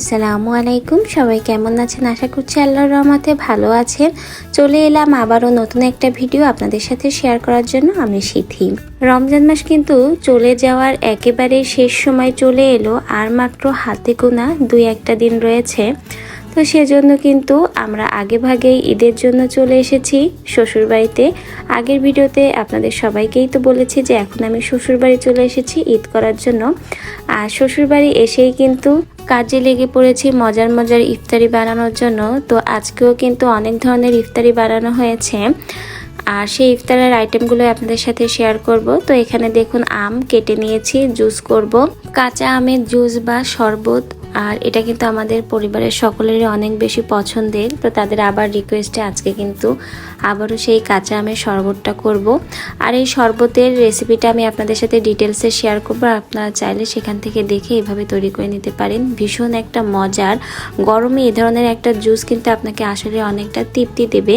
আসসালামু আলাইকুম। সবাই কেমন আছেন? আশা করছি আল্লাহর রহমতে ভালো আছেন। চলে এলাম আবারও নতুন একটা ভিডিও আপনাদের সাথে শেয়ার করার জন্য। আমি সিথি। রমজান মাস কিন্তু চলে যাওয়ার একেবারে শেষ সময় চলে এলো, আর মাত্র হাতে গোনা দুই একটা দিন রয়েছে। তো সেজন্য কিন্তু আমরা আগে ভাগেই ঈদের জন্য চলে এসেছি শ্বশুরবাড়িতে। আগের ভিডিওতে আপনাদের সবাইকেই তো বলেছি যে এখন আমি শ্বশুরবাড়ি চলে এসেছি ঈদ করার জন্য। আর শ্বশুরবাড়ি এসেই কিন্তু কাজে লেগে পড়েছি, মজার মজার ইফতারি বানানোর জন্য। তো আজকেও কিন্তু অনেক ধরনের ইফতারি বানানো হয়েছে। আর সেই ইফতারের আইটেমগুলো আপনাদের সাথে শেয়ার করব। তো এখানে দেখুন, আম কেটে নিয়েছি জুস করব। কাঁচা আমের জুস বা শরবত আর এটা কিন্তু আমাদের পরিবারের সকলেরই অনেক বেশি পছন্দের। তো তাদের আবার রিকোয়েস্টে আজকে কিন্তু আবারও সেই কাঁচা আমের শরবতটা করব। আর এই শরবতের রেসিপিটা আমি আপনাদের সাথে ডিটেলসে শেয়ার করব। আপনারা চাইলে সেখান থেকে দেখে এভাবে তৈরি করে নিতে পারেন। ভীষণ একটা মজার, গরমে এ ধরনের একটা জুস কিন্তু আপনাকে আসলে অনেকটা তৃপ্তি দেবে।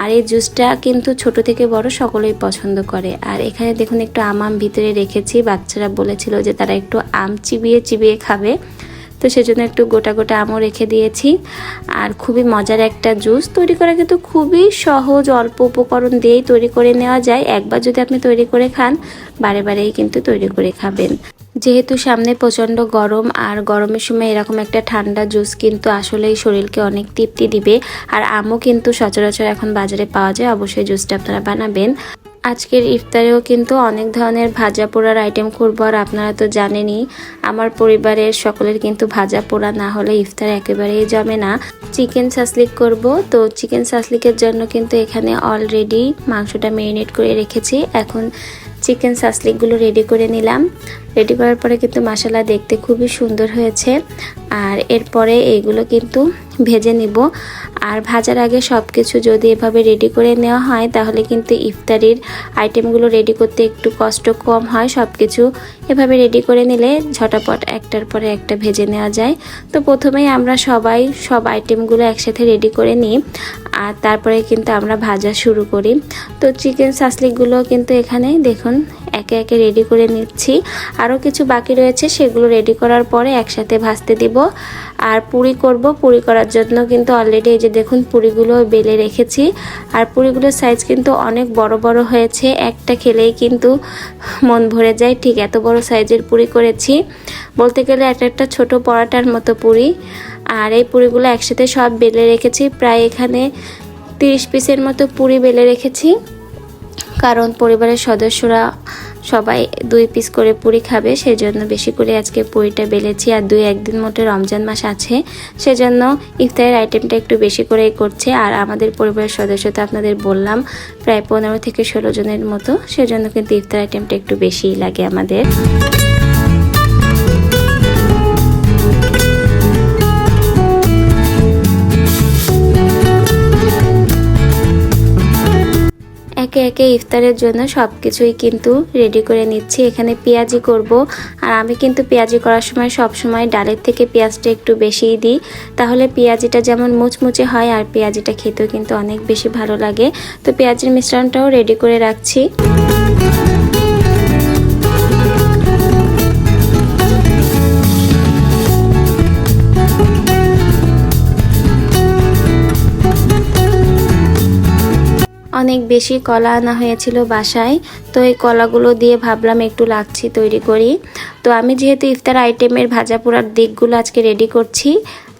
আর এই জুসটা কিন্তু ছোট থেকে বড় সকলেই পছন্দ করে। আর এখানে দেখুন একটু আম আম ভিতরে রেখেছি। বাচ্চারা বলেছিল যে তারা একটু আম চিবিয়ে চিবিয়ে খাবে। তো সেজন্য একটু গোটা গোটা আমও রেখে দিয়েছি। আর খুবই মজার একটা জুস। তৈরি করা কিন্তু খুবই সহজ, অল্প উপকরণ দিয়েই তৈরি করে নেওয়া যায়। একবার যদি আপনি তৈরি করে খান, বারে বারেই কিন্তু তৈরি করে খাবেন। যেহেতু সামনে প্রচণ্ড গরম, আর গরমের সময় এরকম একটা ঠান্ডা জুস কিন্তু আসলেই শরীরকে অনেক তৃপ্তি দিবে। আর আমও কিন্তু সচরাচর এখন বাজারে পাওয়া যায়। অবশ্যই জুসটা আপনারা বানাবেন। আজকের ইফতারেও কিন্তু অনেক ধরনের ভাজা পোড়ার আইটেম করব, আর আপনারা তো জানেনই, আমার পরিবারের সকলের কিন্তু ভাজা পোড়া না হলে ইফতার একেবারেই জমে না। চিকেন সাসলিক করব, তো চিকেন সাসলিকের জন্য কিন্তু এখানে অলরেডি মাংসটা মেরিনেট করে রেখেছি। এখন চিকেন সাসলিকগুলো রেডি করে নিলাম। রেডি করার পরে কিন্তু মশলা দেখতে খুবই সুন্দর হয়েছে। আর এরপরে এইগুলো কিন্তু ভেজে নিব। আর ভাজার আগে সব কিছু যদি এভাবে রেডি করে নেওয়া হয়, তাহলে কিন্তু ইফতারির আইটেমগুলো রেডি করতে একটু কষ্ট কম হয়। সব কিছু এভাবে রেডি করে নিলে ঝটাপট একটার পরে একটা ভেজে নেওয়া যায়। তো প্রথমেই আমরা সবাই সব আইটেমগুলো একসাথে রেডি করে নিই, আর তারপরে কিন্তু আমরা ভাজা শুরু করি। তো চিকেন সাসলিকগুলো কিন্তু এখানে দেখুন একে একে রেডি করে নিচ্ছি। আরও কিছু বাকি রয়েছে, সেগুলো রেডি করার পরে একসাথে ভাজতে দিব। আর পুরি করব, পুরি করার জন্য কিন্তু অলরেডি এই যে দেখুন পুরিগুলো বেলে রেখেছি। আর পুরিগুলোর সাইজ কিন্তু অনেক বড় বড় হয়েছে, একটা খেলেই কিন্তু মন ভরে যায়। ঠিক এত বড় সাইজের পুরি করেছি। বলতে গেলে একটা একটা ছোট পরাটার মতো পুরি। আর এই পুরিগুলো একসাথে সব বেলে রেখেছি। প্রায় এখানে তিরিশ পিসের মতো পুরি বেলে রেখেছি। কারণ পরিবারের সদস্যরা সবাই দুই পিস করে পুরি খাবে, সেজন্য বেশি করে আজকে পুরিটা বেলেছি। আর দুই একদিন মোটে রমজান মাস আছে, সেজন্য ইফতারের আইটেমটা একটু বেশি করেই করছে। আর আমাদের পরিবারের সদস্য তো আপনাদের বললাম, প্রায় পনেরো থেকে ষোলো জনের মতো, সেজন্য কিন্তু ইফতার আইটেমটা একটু বেশিই লাগে আমাদের। একে ইফতারের জন্য সব কিছুই কিন্তু রেডি করে নিচ্ছি। এখানে পেঁয়াজি করব। আর আমি কিন্তু পেঁয়াজি করার সময় সব সময় ডালের থেকে পেঁয়াজটা একটু বেশিই দিই। তাহলে পেঁয়াজিটা যেমন মুচমুচে হয়, আর পেঁয়াজিটা খেতেও কিন্তু অনেক বেশি ভালো লাগে। তো পেঁয়াজির মিশ্রণটাও রেডি করে রাখছি। অনেক বেশি কলা আনা হয়েছিল বাসায়, তো এই কলাগুলো দিয়ে ভাবলাম একটু লাচ্ছি তৈরি করি। তো আমি যেহেতু ইফতার আইটেমের ভাজা পোড়ার দিকগুলো আজকে রেডি করছি,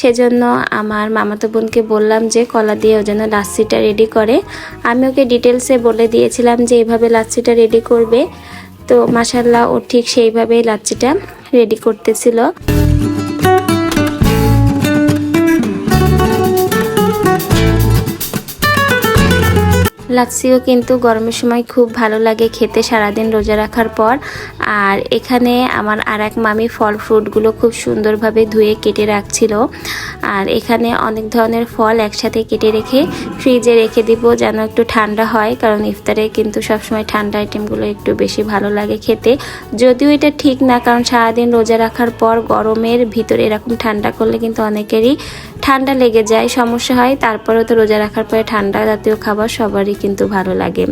সেজন্য আমার মামাতো বোনকে বললাম যে কলা দিয়ে ও যেন লাচ্ছিটা রেডি করে। আমি ওকে ডিটেলসে বলে দিয়েছিলাম যে এইভাবে লাচ্ছিটা রেডি করবে। তো মাসাল্লাহ ও ঠিক সেইভাবেই লাচ্ছিটা রেডি করতেছিল। লাচ্ছিও কিন্তু গরমের সময় খুব ভালো লাগে খেতে, সারাদিন রোজা রাখার পর। আর এখানে আমার আর এক মামি ফল ফ্রুটগুলো খুব সুন্দরভাবে ধুয়ে কেটে রাখছিল। আর এখানে অনেক ধরনের ফল একসাথে কেটে রেখে ফ্রিজে রেখে দিব যেন একটু ঠান্ডা হয়, কারণ ইফতারে কিন্তু সবসময় ঠান্ডা আইটেমগুলো একটু বেশি ভালো লাগে খেতে। যদিও এটা ঠিক না, কারণ সারাদিন রোজা রাখার পর গরমের ভিতরে এরকম ঠান্ডা করলে কিন্তু অনেকেরই ঠান্ডা লেগে যায়, সমস্যা হয়। তারপরেও তো রোজা রাখার পরে ঠান্ডা জাতীয় খাবার সবারই কিন্তু ভালো লাগে।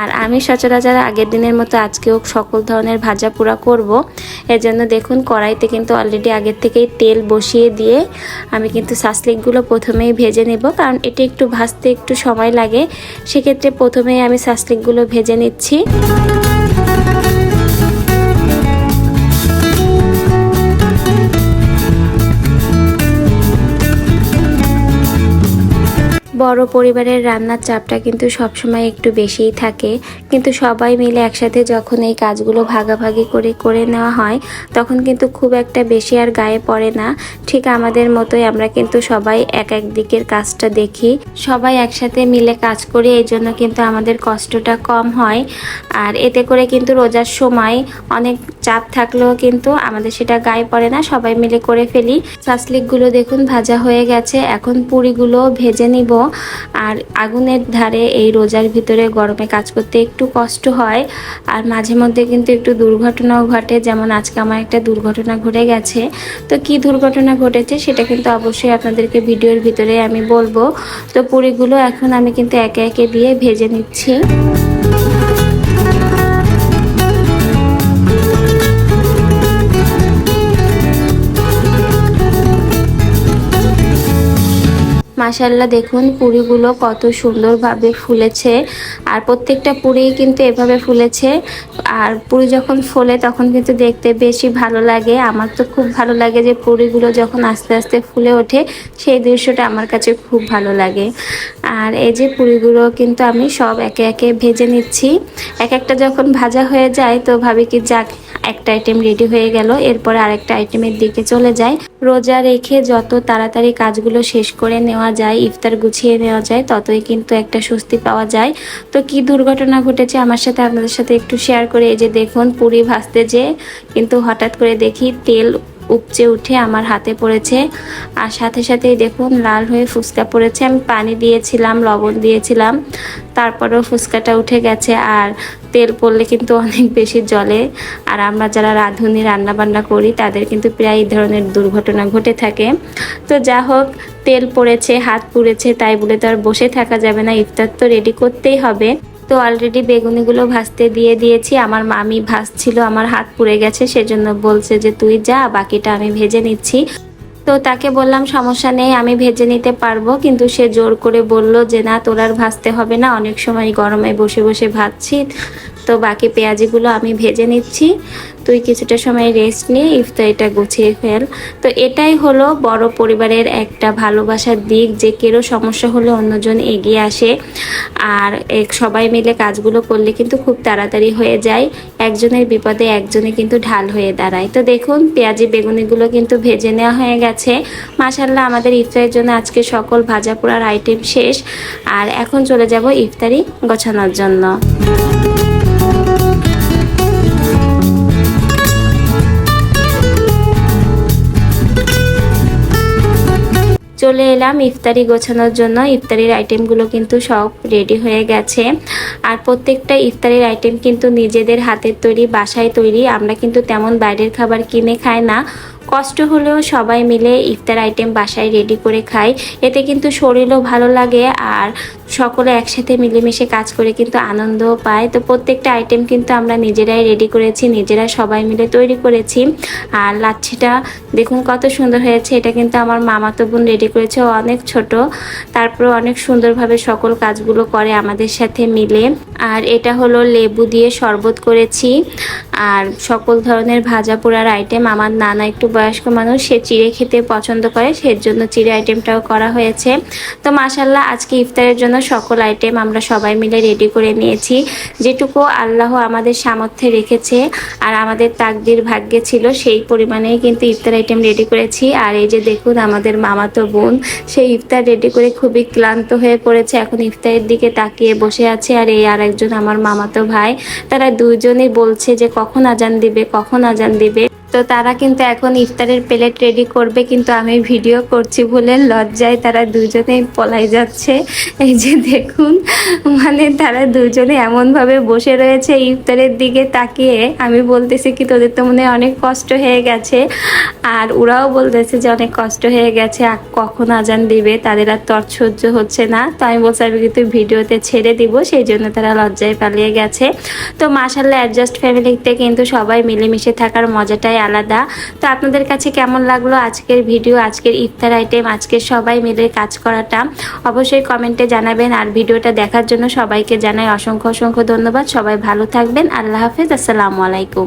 আর আমি সচরাচর আগের দিনের মতো আজকেও সকল ধরনের ভাজা পোড়া করব। এর জন্য দেখুন, কড়াইতে কিন্তু অলরেডি আগের থেকেই তেল বসিয়ে দিয়ে আমি কিন্তু সাসলিকগুলো প্রথমেই ভেজে নেব। কারণ এটি একটু ভাজতে একটু সময় লাগে। সেক্ষেত্রে প্রথমেই আমি সাসলিকগুলো ভেজে নিচ্ছি। বড় পরিবারের রান্নার চাপটা কিন্তু সবসময় একটু বেশিই থাকে। কিন্তু সবাই মিলে একসাথে যখন এই কাজগুলো ভাগাভাগি করে করে নেওয়া হয়, তখন কিন্তু খুব একটা বেশি আর গায়ে পড়ে না। ঠিক আমাদের মতোই আমরা কিন্তু সবাই এক এক দিকের কাজটা দেখি। সবাই একসাথে মিলে কাজ করি, এই জন্য কিন্তু আমাদের কষ্টটা কম হয়। আর এতে করে কিন্তু রোজার সময় অনেক চাপ থাকলেও কিন্তু আমাদের সেটা গায়ে পড়ে না, সবাই মিলে করে ফেলি। সাসলিকগুলো দেখুন ভাজা হয়ে গেছে, এখন পুরিগুলো ভেজে নিব। আর আগুনের ধারে এই রোজার ভিতরে গরমে কাজ করতে একটু কষ্ট হয়। আর মাঝে মধ্যে কিন্তু একটু দুর্ঘটনাও ঘটে, যেমন আজকে আমার একটা দুর্ঘটনা ঘটে গেছে। তো কি দুর্ঘটনা ঘটেছে সেটা কিন্তু অবশ্যই আপনাদেরকে ভিডিওর ভিতরে আমি বলব। তো পুরীগুলো এখন আমি কিন্তু একে একে দিয়ে ভেজে নিচ্ছি। মাসাল্লাহ দেখুন পুরিগুলো কত সুন্দরভাবে ফুলেছে। আর প্রত্যেকটা পুরি কিন্তু এভাবে ফুলেছে। আর পুরি যখন ফোলে তখন কিন্তু দেখতে বেশি ভালো লাগে। আমার তো খুব ভালো লাগে যে পুরিগুলো যখন আস্তে আস্তে ফুলে ওঠে, সেই দৃশ্যটা আমার কাছে খুব ভালো লাগে। আর এই যে পুরিগুলো কিন্তু আমি সব একে একে ভেজে নিচ্ছি। এক একটা যখন ভাজা হয়ে যায় তো ভাবি কি যাক একটা আইটেম রেডি হয়ে গেল, এরপরে আরেকটা আইটেমের দিকে চলে যায়। রোজা রেখে যত তাড়াতাড়ি কাজগুলো শেষ করে নেওয়া যায়, ইফতার গুছিয়ে নেওয়া যায়, ততই কিন্তু একটা স্বস্তি পাওয়া যায়। তো কি দুর্ঘটনা ঘটেছে আমার সাথে আপনাদের সাথে একটু শেয়ার করে, এই যে দেখুন, পুরি ভাজতে যে কিন্তু হঠাৎ করে দেখি তেল উপচে উঠে আমার হাতে পড়েছে। আর সাথে সাথেই দেখুন, লাল হয়ে ফুচকা পড়েছে। আমি পানি দিয়েছিলাম, লবণ দিয়েছিলাম, তারপরেও ফুচকাটা উঠে গেছে। আর তেল পড়লে কিন্তু অনেক বেশি জলে আর আমরা যারা রাঁধুনি রান্না বান্না করি, তাদের কিন্তু প্রায় এই ধরনের দুর্ঘটনা ঘটে থাকে। তো যা হোক, তেল পড়েছে, হাত পুড়েছে, তাই বলে তো আর বসে থাকা যাবে না, ইফতার তো রেডি করতেই হবে। তো অলরেডি বেগুনিগুলো ভাজতে দিয়ে দিয়েছি, আমার মামি ভাজছিল, আমার হাত পুড়ে গেছে, সেজন্য বলছে যে তুই যা, বাকিটা আমি ভেজে নিচ্ছি। তো তাকে বললাম, সমস্যা নেই, আমি ভেজে নিতে পারব। কিন্তু সে জোর করে বলল যে, না, তোর আর ভাজতে হবে না, অনেক সময় গরমে বসে বসে ভাজছি। তো বাকি পেঁয়াজিগুলো আমি ভেজে নিচ্ছি। তুই কিছুটা সময় রেস্ট নিয়ে ইফতারিটা গুছিয়ে ফেল। তো এটাই হলো বড় পরিবারের একটা ভালোবাসার দিক, যে কেরো সমস্যা হলে অন্যজন এগিয়ে আসে। আর সবাই মিলে কাজগুলো করলে কিন্তু খুব তাড়াতাড়ি হয়ে যায়। একজনের বিপদে একজনে কিন্তু ঢাল হয়ে দাঁড়ায়। তো দেখুন, পেঁয়াজি বেগুনিগুলো কিন্তু ভেজে নেওয়া হয়ে গেছে। মাসাল্লাহ আমাদের ইফতারের জন্য আজকে সকল ভাজা পোড়ার আইটেম শেষ। আর এখন চলে যাব ইফতারি গোছানোর জন্য। চলে এলাম ইফতারি গোছানোর জন্য। ইফতারির আইটেমগুলো কিন্তু সব রেডি হয়ে গেছে। আর প্রত্যেকটা ইফতারির আইটেম কিন্তু নিজেদের হাতের তৈরি, বাসায় তৈরি। আমরা কিন্তু তেমন বাইরের খাবার কিনে খাই না। কষ্ট হলেও সবাই মিলে ইফতার আইটেম বাসায় রেডি করে খাই। এতে কিন্তু শরীরও ভালো লাগে। আর সকলে একসাথে মিলেমিশে কাজ করে কিন্তু আনন্দও পায়। তো প্রত্যেকটা আইটেম কিন্তু আমরা নিজেরাই রেডি করেছি, নিজেরা সবাই মিলে তৈরি করেছি। আর লাচ্ছিটা দেখুন কত সুন্দর হয়েছে, এটা কিন্তু আমার মামাতো বোন রেডি করেছে অনেক ছোট। তারপর অনেক সুন্দরভাবে সকল কাজগুলো করে আমাদের সাথে মিলে। আর এটা হলো লেবু দিয়ে শরবত করেছি। আর সকল ধরনের ভাজা পোড়ার আইটেম আমার নানা একটু বয়স্ক মানুষ, সে চিড়ে খেতে পছন্দ করে সের জন্য চিড়ে আইটেমটাও করা হয়েছে। তো মাসাল্লাহ আজকে ইফতারের জন্য সকল আইটেম আমরা সবাই মিলে রেডি করে নিয়েছি। যেটুকু আল্লাহ আমাদের সামর্থ্যে রেখেছে আর আমাদের তাকদির ভাগ্যে ছিল, সেই পরিমাণেই কিন্তু ইফতার আইটেম রেডি করেছি। আর এই যে দেখুন আমাদের মামাতো বোন, সেই ইফতার রেডি করে খুবই ক্লান্ত হয়ে পড়েছে। এখন ইফতারের দিকে তাকিয়ে বসে আছে আর এই আর একজন আমার মামাতো ভাই, তারা দুজনেই বলছে যে কখন আজান দিবে, কখন আজান দিবে। তো তারা কিন্তু এখন ইফতারের প্লেট রেডি করবে, কিন্তু আমি ভিডিও করছি বলে লজ্জায় তারা দুজনেই পলাই যাচ্ছে। এই যে দেখুন মানে তারা দুজনে এমনভাবে বসে রয়েছে ইফতারের দিকে তাকিয়ে। আমি বলতেছি কি, তোদের তো মনে অনেক কষ্ট হয়ে গেছে। আর ওরাও বলতেছে যে, অনেক কষ্ট হয়ে গেছে কখন আজান দিবে? তাদের আর তর সহ্য হচ্ছে না। তো আমি বলছি, আমি কিন্তু ভিডিওতে ছেড়ে দিব। সেই জন্য তারা লজ্জায় পালিয়ে গেছে। তো মাসাল্লাহ অ্যাডজাস্ট ফ্যামিলিতে কিন্তু সবাই মিলেমিশে থাকার মজাটাই আলাদা। তো আপনাদের কাছে কেমন লাগল আজকের ভিডিও, আজকের ইফতার আইটেম আজকের সবাই মিলে কাজ করাটা? অবশ্যই কমেন্টে জানাবেন আর ভিডিওটা দেখার জন্য সবাইকে জানাই অসংখ্য অসংখ্য ধন্যবাদ। সবাই ভালো থাকবেন। আল্লাহ হাফেজ। আসসালামু আলাইকুম।